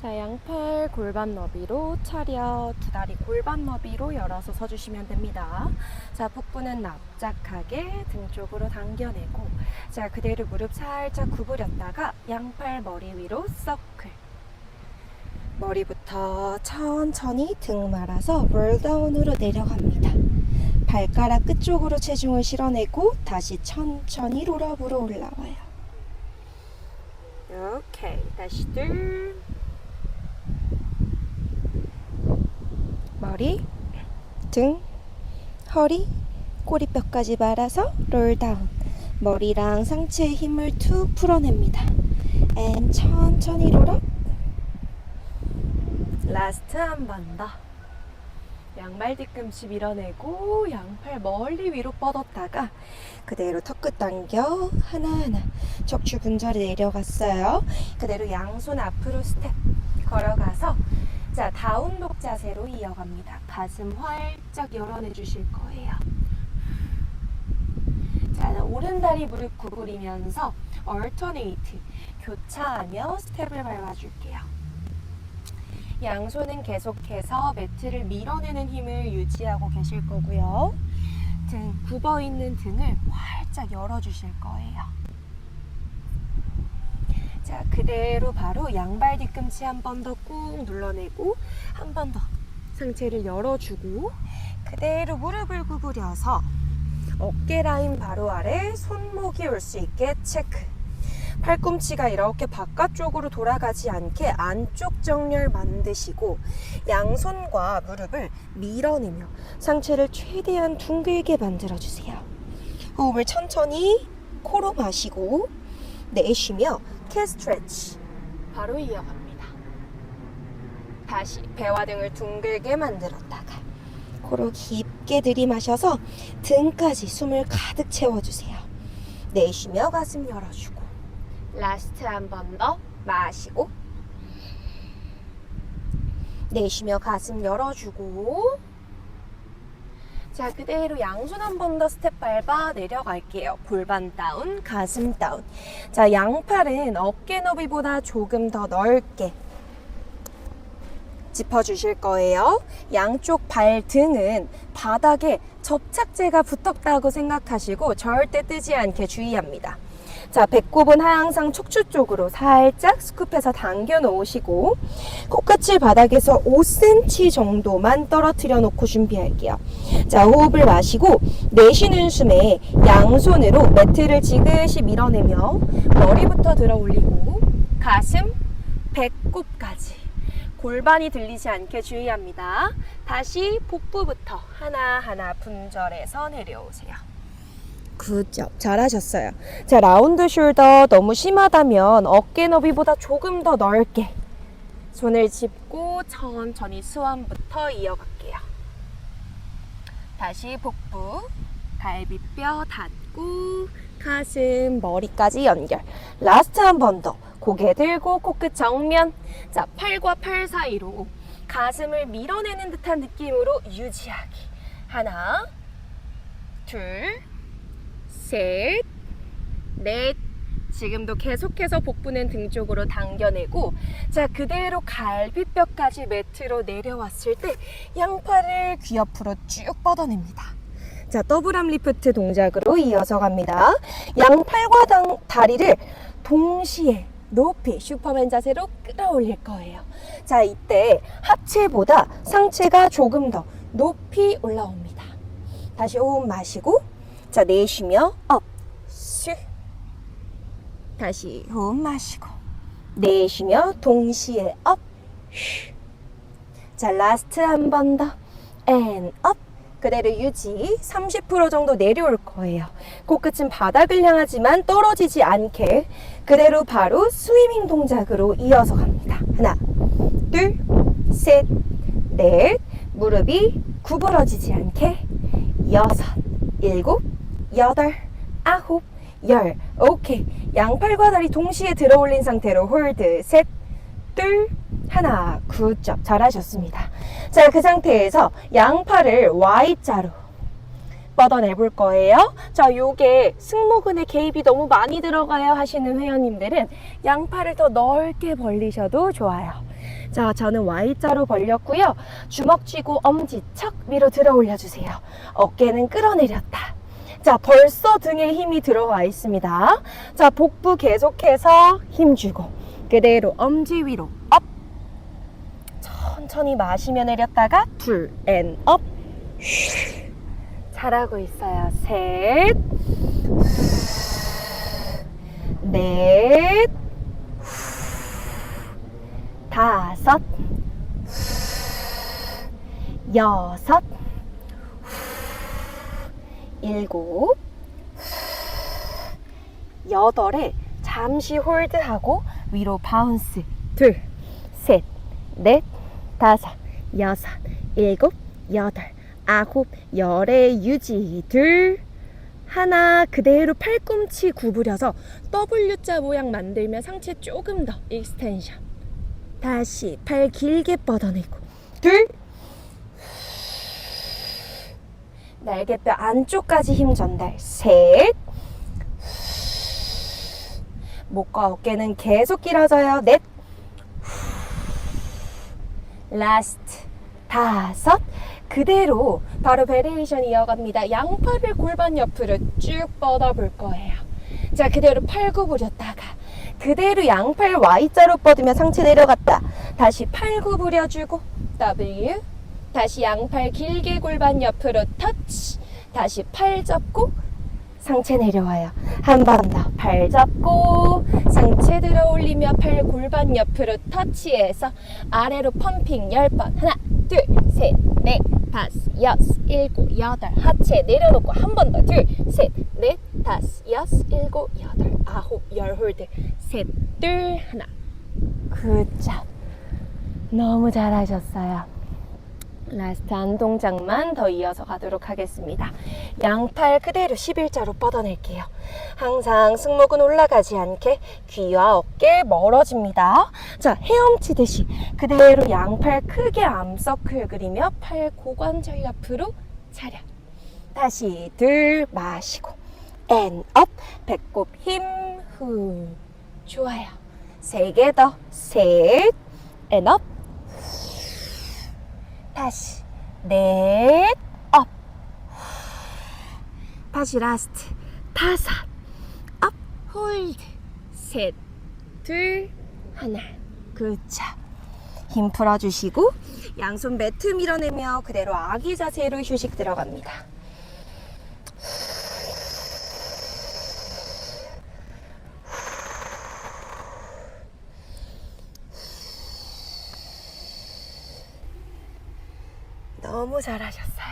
자, 양팔 골반 너비로 차려 두 다리 골반 너비로 열어서 서주시면 됩니다. 자, 복부는 납작하게 등 쪽으로 당겨내고 자, 그대로 무릎 살짝 구부렸다가 양팔 머리 위로 서클 머리부터 천천히 등 말아서 롤다운으로 내려갑니다. 발가락 끝쪽으로 체중을 실어내고 다시 천천히 롤업으로 올라와요. 오케이, 다시 둘. 머리, 등, 허리, 꼬리뼈까지 말아서 롤다운. 머리랑 상체의 힘을 툭 풀어냅니다. 앤 천천히 롤업. 라스트 한 번 더. 양말 뒤꿈치 밀어내고 양팔 멀리 위로 뻗었다가 그대로 턱끝 당겨 하나하나 척추 분절이 내려갔어요. 그대로 양손 앞으로 스텝 걸어가서 자 다운독 자세로 이어갑니다. 가슴 활짝 열어내 주실 거예요. 자 오른 다리 무릎 구부리면서 얼터네이트 교차하며 스텝을 밟아줄게요. 양손은 계속해서 매트를 밀어내는 힘을 유지하고 계실 거고요. 등 굽어 있는 등을 활짝 열어주실 거예요. 자, 그대로 바로 양발 뒤꿈치 한 번 더 꾹 눌러내고 한 번 더 상체를 열어주고 그대로 무릎을 구부려서 어깨 라인 바로 아래 손목이 올 수 있게 체크. 팔꿈치가 이렇게 바깥쪽으로 돌아가지 않게 안쪽 정렬 만드시고 양손과 무릎을 밀어내며 상체를 최대한 둥글게 만들어주세요. 호흡을 천천히 코로 마시고 내쉬며 캣 스트레치 바로 이어갑니다. 다시 배와 등을 둥글게 만들었다가 코로 깊게 들이마셔서 등까지 숨을 가득 채워주세요. 내쉬며 가슴 열어주고 라스트 한 번 더 마시고 내쉬며 가슴 열어주고 자 그대로 양손 한 번 더 스텝 밟아 내려갈게요 골반 다운 가슴 다운 자 양팔은 어깨 너비보다 조금 더 넓게 짚어주실 거예요. 양쪽 발 등은 바닥에 접착제가 붙었다고 생각하시고 절대 뜨지 않게 주의합니다. 자, 배꼽은 항상 척추 쪽으로 살짝 스쿱해서 당겨 놓으시고 코끝을 바닥에서 5cm 정도만 떨어뜨려 놓고 준비할게요. 자, 호흡을 마시고 내쉬는 숨에 양손으로 매트를 지그시 밀어내며 머리부터 들어 올리고 가슴, 배꼽까지 골반이 들리지 않게 주의합니다. 다시 복부부터 하나하나 분절해서 내려오세요. 굿죠. 잘하셨어요. 자, 라운드 숄더 너무 심하다면 어깨 너비보다 조금 더 넓게 손을 짚고 천천히 수완부터 이어갈게요. 다시 복부, 갈비뼈 닫고 가슴, 머리까지 연결. 라스트 한 번 더. 고개 들고 코끝 정면. 자, 팔과 팔 사이로 가슴을 밀어내는 듯한 느낌으로 유지하기. 하나, 둘, 셋, 넷. 지금도 계속해서 복부는 등 쪽으로 당겨내고, 자, 그대로 갈비뼈까지 매트로 내려왔을 때 양팔을 귀 옆으로 쭉 뻗어냅니다. 자, 더블암 리프트 동작으로 이어서 갑니다. 양팔과 당, 다리를 동시에 높이 슈퍼맨 자세로 끌어올릴 거예요. 자, 이때 하체보다 상체가 조금 더 높이 올라옵니다. 다시 호흡 마시고, 자, 내쉬며 업, 슈. 다시 호흡 마시고, 내쉬며 동시에 업, 슈. 자, 라스트 한 번 더, 앤 업. 그대로 유지 30% 정도 내려올 거예요. 코끝은 바닥을 향하지만 떨어지지 않게 그대로 바로 스위밍 동작으로 이어서 갑니다. 하나, 둘, 셋, 넷. 무릎이 구부러지지 않게 여섯, 일곱, 여덟, 아홉, 열. 오케이. 양팔과 다리 동시에 들어 올린 상태로 홀드. 셋, 둘, 하나. 굿잡. 잘하셨습니다. 자, 그 상태에서 양팔을 Y자로 뻗어내볼 거예요. 자, 요게 승모근에 개입이 너무 많이 들어가요 하시는 회원님들은 양팔을 더 넓게 벌리셔도 좋아요. 자, 저는 Y자로 벌렸고요. 주먹 쥐고 엄지 척 위로 들어 올려주세요. 어깨는 끌어내렸다. 자, 벌써 등에 힘이 들어와 있습니다. 자, 복부 계속해서 힘주고 그대로 엄지 위로 업. 천천히 마시며 내렸다가 둘, 앤, 업. 슈. 잘하고 있어요. 셋, 넷, 다섯, 여섯, 일곱, 여덟에 잠시 홀드하고 위로 바운스. 둘, 셋, 넷, 다섯, 여섯, 일곱, 여덟, 아홉, 열의 유지. 둘, 하나 그대로 팔꿈치 구부려서 W자 모양 만들며 상체 조금 더 익스텐션. 다시 팔 길게 뻗어내고 둘 날개뼈 안쪽까지 힘 전달. 셋. 목과 어깨는 계속 길어져요. 넷. 라스트. 다섯. 그대로 바로 베리에이션 이어갑니다. 양팔을 골반 옆으로 쭉 뻗어 볼 거예요. 자 그대로 팔 구부렸다가 그대로 양팔 Y자로 뻗으며 상체 내려갔다. 다시 팔 구부려주고 W. 다시 양팔 길게 골반 옆으로 터치. 다시 팔 접고 상체 내려와요. 한 번 더 팔 접고 상체 들어 올리며 팔 골반 옆으로 터치해서 아래로 펌핑 10번. 하나, 둘, 셋, 넷, 다섯, 여섯, 일곱, 여덟. 하체 내려놓고 한 번 더. 둘, 셋, 넷, 다섯, 여섯, 일곱, 여덟, 아홉, 열 홀드. 셋, 둘, 하나. 굿잡. 너무 잘하셨어요. 라스트 한 동작만 더 이어서 가도록 하겠습니다. 양팔 그대로 11자로 뻗어낼게요. 항상 승모근 올라가지 않게 귀와 어깨 멀어집니다. 자, 헤엄치듯이 그대로 양팔 크게 암서클 그리며 팔 고관절 옆으로 차렷. 다시 들 마시고 앤 업, 배꼽 힘, 후. 좋아요. 세 개 더. 셋, 앤 업, 다시 넷, 업. 다시 라스트 다섯, 업, 홀드. 셋, 둘, 하나. 굿자. 힘 풀어주시고 양손 매트 밀어내며 그대로 아기 자세로 휴식 들어갑니다. 너무 잘하셨어요.